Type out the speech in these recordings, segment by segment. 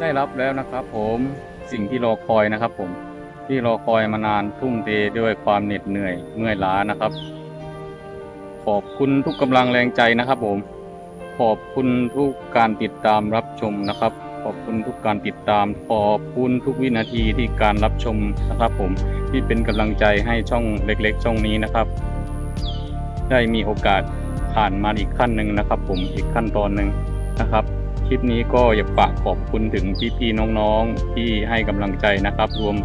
ได้รับแล้วนะครับ ผมสิ่งที่รอคอยนะครับ ผมที่รอคอยมานานทุ่มเทด้วยความเหน็ดเหนื่อยเมื่อยล้านะครับ ขอบคุณทุกกำลังแรงใจนะครับ ผม ขอบคุณทุกการติดตามรับชมนะครับ ขอบคุณทุกการติดตาม ขอบคุณทุกวินาทีที่การรับชมนะครับ ผมที่เป็นกำลังใจให้ช่องเล็ก ๆ ช่องนี้นะครับ ได้มีโอกาสผ่านมาอีกขั้นหนึ่งนะครับ ผมอีกขั้นตอนหนึ่งนะครับ ลิปนี้ก็อยากฝากขอบคุณถึงพี่ๆน้องๆที่ให้กำลังใจนะครับ รวม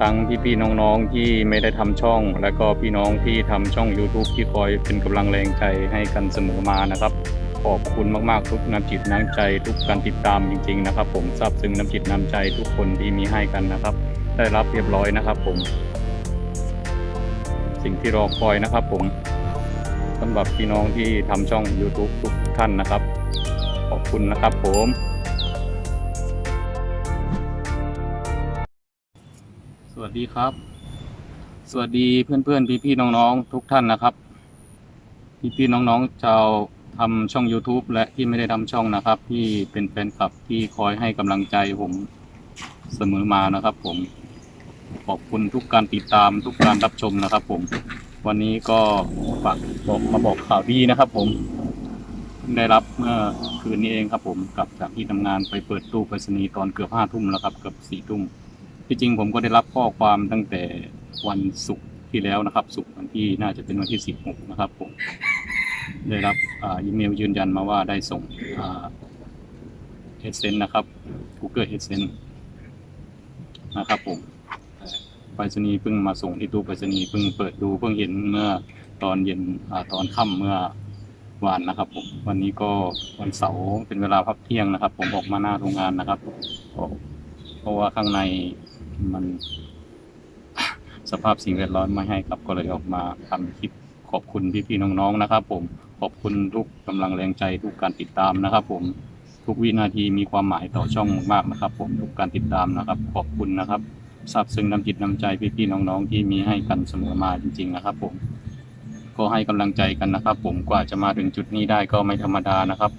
ทั้งพี่ๆน้องๆที่ไม่ได้ทำช่อง และก็พี่น้องที่ทำช่อง YouTube ที่คอยเป็นกำลังแรงใจให้กันเสมอมานะครับ ขอบคุณมากๆทุกน้ำจิตน้ำใจ ทุกการติดตามจริง ๆ นะครับ ผมซาบซึ้งน้ำจิตน้ำใจทุกคนที่มีให้กันนะครับ ได้รับเรียบร้อยนะครับ ผม สิ่งที่รอคอยนะครับ ผมสำหรับพี่น้องที่ทำช่อง YouTube ทุกท่านนะครับ ขอบคุณนะครับผมสวัสดีครับ สวัสดีเพื่อนๆพี่ๆน้องๆทุกท่านนะครับ พี่ๆน้องๆชาวทำช่อง YouTube และที่ไม่ได้ทำช่องนะครับ ที่เป็นแฟนคลับที่คอยให้กำลังใจผมเสมอมานะครับ ผมขอบคุณทุกการติดตามทุกการรับชมนะครับ ผม วันนี้ก็ฝากบอกมาบอกข่าวดีนะครับ ผม ได้รับเมื่อคืนนี้เองครับผมกลับจากที่ทำงานไปเปิดตู้ไปรษณีย์ตอนเกือบห้าทุ่มแล้วครับเกือบสี่ทุ่มที่จริงผมก็ได้รับข้อความตั้งแต่วันศุกร์ที่แล้วนะครับศุกร์วันที่น่าจะเป็นวันที่สิบหกนะครับผมได้รับอ,อีเมลยืนยันมาว่าได้ส่งเอเซนนะครับ Google a d s e n s e นะครับผมไปรษณีย์เพิ่งมาส่งที่ตู้ไปรษณีย์เพิ่งเปิดดูเพิ่งเห็นเมื่อตอนเย็นอตอนค่ำเมื่อ วานนะครับผมวันนี้ก็วันเสาร์เป็นเวลาพักเที่ยงนะครับ ผมออกมาหน้าโรงงานนะครับเพราะว่าข้างในมันสภาพสิ่งแวดล้อมไม่ให้ครับก็เลยออกมาทำคลิปขอบคุณพี่ๆน้องๆนะครับ ผมขอบคุณทุกกำลังแรงใจทุกการติดตามนะครับ ผมทุกวินาทีมีความหมายต่อช่องมากนะครับ ผมทุกการติดตามนะครับ ขอบคุณนะครับซาบซึ้งน้ำจิตน้ำใจพี่ๆน้องๆที่มีให้กันเสมอมาจริง ๆ นะครับ ผม ก็ให้กำลังใจกันนะครับ ผมกว่าจะมาถึงจุดนี้ได้ก็ไม่ธรรมดานะครับ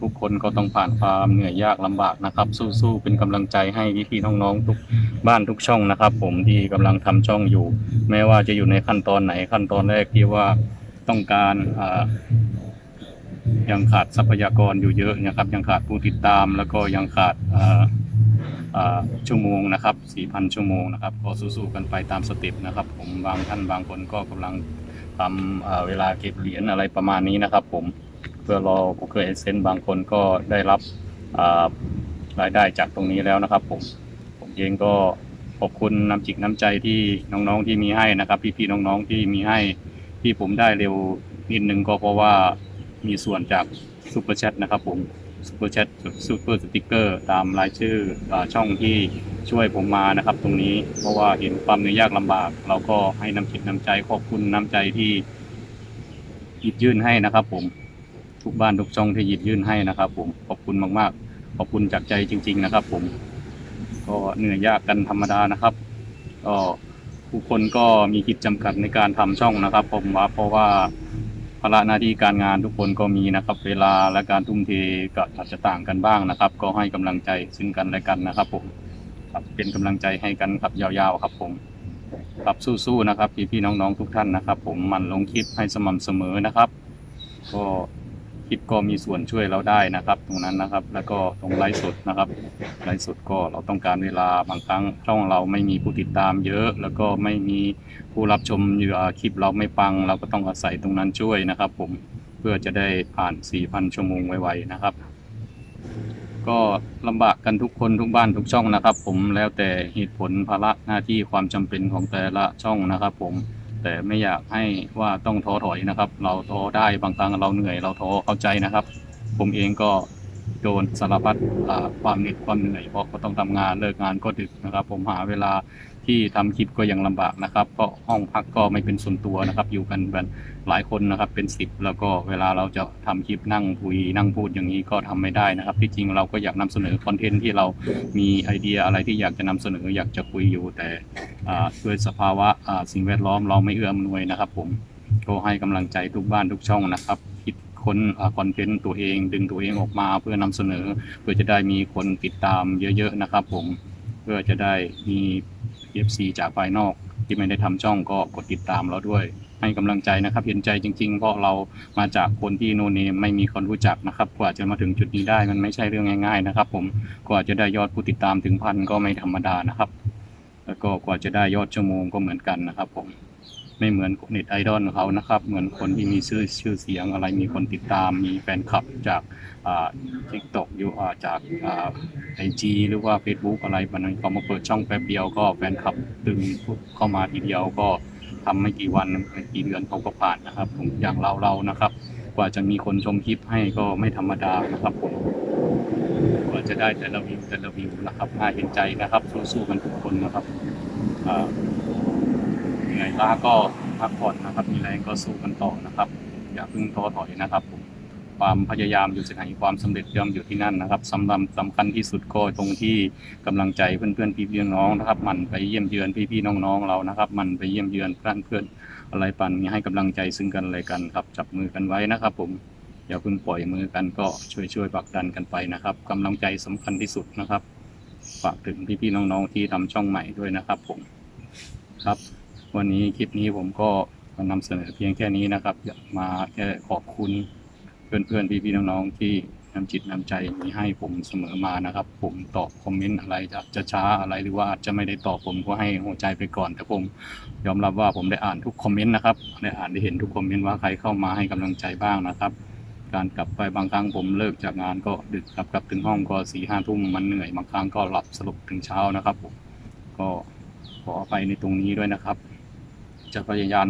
ทุกคนก็ต้องผ่านความเหนื่อยยากลำบากนะครับ สู้ๆเป็นกำลังใจให้พี่ๆน้องๆทุกบ้านทุกช่องนะครับ ผมที่กำลังทำช่องอยู่ แม้ว่าจะอยู่ในขั้นตอนไหนขั้นตอนแรกที่ว่าต้องการยังขาดทรัพยากรอยู่เยอะนะครับ ยังขาดผู้ติดตามแล้วก็ยังขาดชั่วโมงนะครับ4,000 ชั่วโมงนะครับ ก็สู้ๆกันไปตามสเต็ปนะครับ ผมบางท่านบางคนก็กำลัง ทำเอ่อเวลาเก็บเหรียญอะไรประมาณนี้นะครับ ผมเพื่อรอ Google Adsense บางคนก็ได้รับรายได้จากตรงนี้แล้วนะครับ ผมผมเองก็ขอบคุณน้ำจิกน้ำใจที่น้องๆที่มีให้นะครับ พี่ๆน้องๆที่มีให้ที่ผมได้เร็วนิดนึงก็เพราะว่ามีส่วนจากซูเปอร์แชทนะครับผม ซูเปอร์แชทซูเปอร์สติกเกอร์ตามรายชื่ออช่องที่ช่วยผมมานะครับ ตรงนี้เพราะว่าเห็นความเหนื่อยยากลำบาก เราก็ให้น้ำจิตน้ำใจขอบคุณน้ำใจที่หยิบยื่นให้นะครับ ผมทุกบ้านทุกช่องที่หยิบยื่นให้นะครับ ผมขอบคุณมากๆ ขอบคุณจากใจจริง ๆนะครับ ผม ก็เหนื่อยยากกันธรรมดานะครับก็ผู้คนก็มีขีดจำกัดในการทำช่องนะครับ ผมว่าเพราะว่า ภาระหน้าที่การงานทุกคนก็มีนะครับ เวลาและการทุ่มเทก็อาจจะต่างกันบ้างนะครับ ก็ให้กำลังใจซึ่งกันและกันนะครับผมครับเป็นกำลังใจให้กันครับยาวๆครับผมครับสู้ๆนะครับพี่ๆน้องๆทุกท่านนะครับ ผมหมันลงคลิปให้สม่ำเสมอนะครับ ก็ ลิปก็มีส่วนช่วยเราได้นะครับ ตรงนั้นนะครับ แล้วก็ตรงไลฟ์สดนะครับไลฟ์สดก็เราต้องการเวลาบางครั้งช่องเราไม่มีผู้ติดตามเยอะ แล้วก็ไม่มีผู้รับชมอยู่อ่าคลิปเราไม่ปัง เราก็ต้องอาศัยตรงนั้นช่วยนะครับ ผมเพื่อจะได้ผ่าน 4,000 ชั่วโมงไวๆนะครับ ก็ลำบากกันทุกคนทุกบ้านทุกช่องนะครับ ผมแล้วแต่เหตุผลภาระหน้าที่ความจำเป็นของแต่ละช่องนะครับ ผม แต่ไม่อยากให้ว่าต้องท้อถอยนะครับ เราท้อได้บางครั้งเราเหนื่อยเราท้อเข้าใจนะครับ ผมเองก็โดนสารพัดความเหน็ดความเหนื่อยเพราะก็ต้องทำงานเลิกงานก็ดึกนะครับ ผมหาเวลา ที่ทำคลิปก็ยังลำบากนะครับเพราะห้องพักก็ไม่เป็นส่วนตัวนะครับ อยู่กันเป็นหลายคนนะครับ เป็นสิบแล้วก็เวลาเราจะทำคลิปนั่งคุยนั่งพูดอย่างนี้ก็ทำไม่ได้นะครับ ที่จริงเราก็อยากนำเสนอคอนเทนต์ที่เรามีไอเดียอะไรที่อยากจะนำเสนออยากจะคุยอยู่ แต่ด้วยสภาวะสิ่งแวดล้อมเราไม่เอื้ออำนวยนะครับผมก็ให้กำลังใจทุกบ้านทุกช่องนะครับคิดค้นคอนเทนต์ตัวเอง ดึงตัวเองออกมาเพื่อนำเสนอ เพื่อจะได้มีคนติดตามเยอะ ๆ นะครับ ผมเพื่อจะได้มี FC จากภายนอกที่ไม่ได้ทำช่องก็กดติดตามเราด้วย ให้กำลังใจนะครับ เห็นใจจริงๆ เพราะเรามาจากคนที่โนเนมไม่มีคนรู้จักนะครับ กว่าจะมาถึงจุดนี้ได้มันไม่ใช่เรื่องง่ายๆนะครับ ผมกว่าจะได้ยอดผู้ติดตามถึงพันก็ไม่ธรรมดานะครับ แล้วก็กว่าจะได้ยอดชั่วโมงก็เหมือนกันนะครับผม ไม่เหมือนเน็ตไอดอลเขานะครับ เหมือนคนที่มีชื่อชื่อเสียงอะไรมีคนติดตาม มีแฟนคลับจากทิกตอกอยู่อ่าจากไอจีหรือว่า Facebook อะไรมันนั้นเขามาเปิดช่องแป๊บเดียวก็แฟนคลับตึงเข้ามาทีเดียวก็ทำไม่กี่วันไม่กี่เดือนเขาก็ผ่านนะครับผมอย่างเราเรานะครับ กว่าจะมีคนชมคลิปให้ก็ไม่ธรรมดานะครับผมกว่าจะได้แต่ละวิวแต่ละวิวนะครับน่าเห็นใจนะครับสู้ๆกันทุกคนนะครับอ่า นื่อยล้าก็พักผ่อนนะครับ มีแรงก็สู้กันต่อนะครับ อย่าเพิ่งท้อถอยนะครับผมความพยายามอยู่ที่ไหนความสำเร็จย่อมอยู่ที่นั่นนะครับสำหรับสำคัญที่สุดก็ตรงที่กำลังใจเพื่อนๆพี่ๆน้องๆนะครับ มันไปเยี่ยมเยือนพี่ๆน้องๆเรานะครับ มันไปเยี่ยมเยือนเพื่อนเพื่อนๆอะไรปันมีให้กำลังใจซึ่งกันอะไรกันครับ จับมือกันไว้นะครับ ผมอย่าเพิ่งปล่อยมือกันก็ช่วยช่วยๆผลักดันกันไปนะครับกำลังใจสำคัญที่สุดนะครับ ฝากถึงพี่ๆน้องๆที่ทำช่องใหม่ด้วยนะครับ ผมครับ วันนี้คลิปนี้ผมก็มานำเสนอเพียงแค่นี้นะครับ มาแค่ขอบคุณเพื่อนๆพี่ๆน้องๆที่นำจิตนำใจมีให้ผมเสมอมานะครับ ผมตอบคอมเมนต์อะไรจะจะช้าอะไรหรือว่าจะไม่ได้ตอบผมก็ให้หัวใจไปก่อน แต่ผมยอมรับว่าผมได้อ่านทุกคอมเมนต์นะครับได้อ่านได้เห็นทุกคอมเมนต์ว่าใครเข้ามาให้กำลังใจบ้างนะครับ การกลับไปบางครั้งผมเลิกจากงานก็ดึกครับกลับถึงห้องก็สี่ห้าทุ่มมันเหนื่อยบางครั้งก็หลับสลบถึงเช้านะครับผมก็ขออภัยในตรงนี้ด้วยนะครับ จะพยายาม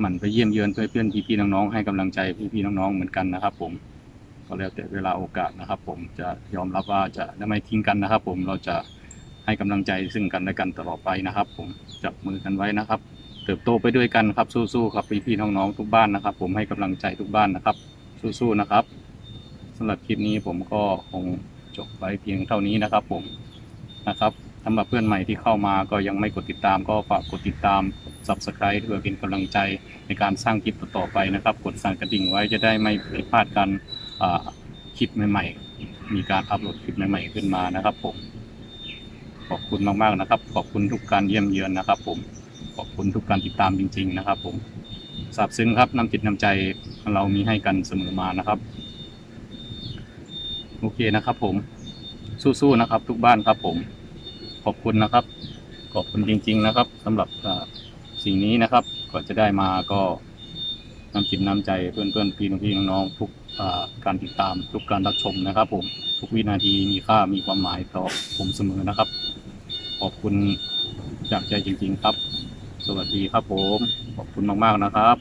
หมั่นไปเยี่ยมเยือนเพื่อนๆพี่ๆน้องๆให้กำลังใจพี่ๆน้องๆเหมือนกันนะครับ ผมก็แล้วแต่เวลาโอกาสนะครับ ผมจะยอมรับว่าจะไม่ทิ้งกันนะครับ ผมเราจะให้กำลังใจซึ่งกันและกันตลอดไปนะครับ ผมจับมือกันไว้นะครับ เติบโตไปด้วยกันครับสู้ๆครับพี่ๆน้องๆทุกบ้านนะครับ ผมให้กำลังใจทุกบ้านนะครับ สู้ๆนะครับสำหรับคลิปนี้ผมก็คงจบไว้เพียงเท่านี้นะครับ ผมนะครับ สำหรับเพื่อนใหม่ที่เข้ามาก็ยังไม่กดติดตาม ก็ฝากกดติดตาม subscribe เพื่อเป็นกำลังใจในการสร้างคลิปต่อไปนะครับ กดสั่นกระดิ่งไว้จะได้ไม่ผิดพลาดกันคลิปใหม่ๆ มีการอัปโหลดคลิปใหม่ๆขึ้นมานะครับผม ขอบคุณมากๆนะครับ ขอบคุณทุกการเยี่ยมเยือนนะครับ ผม ขอบคุณทุกการติดตามจริง ๆ นะครับ ผมซาบซึ้งครับน้ำจิตน้ำใจเรามีให้กันเสมอมานะครับ โอเคนะครับ ผม สู้ๆนะครับ ทุกบ้านครับผม ขอบคุณนะครับ ขอบคุณจริง ๆ นะครับสำหรับสิ่งนี้นะครับก่อนจะได้มาก็น้ำจิตน้ำใจเพื่อนๆพี่น้องพี่น้องๆทุกการติดตามทุกการรับชมนะครับ ผมทุกวินาทีมีค่ามีความหมายต่อผมเสมอนะครับ ขอบคุณจากใจจริง ๆ ครับ สวัสดีครับผม ขอบคุณมากๆนะครับ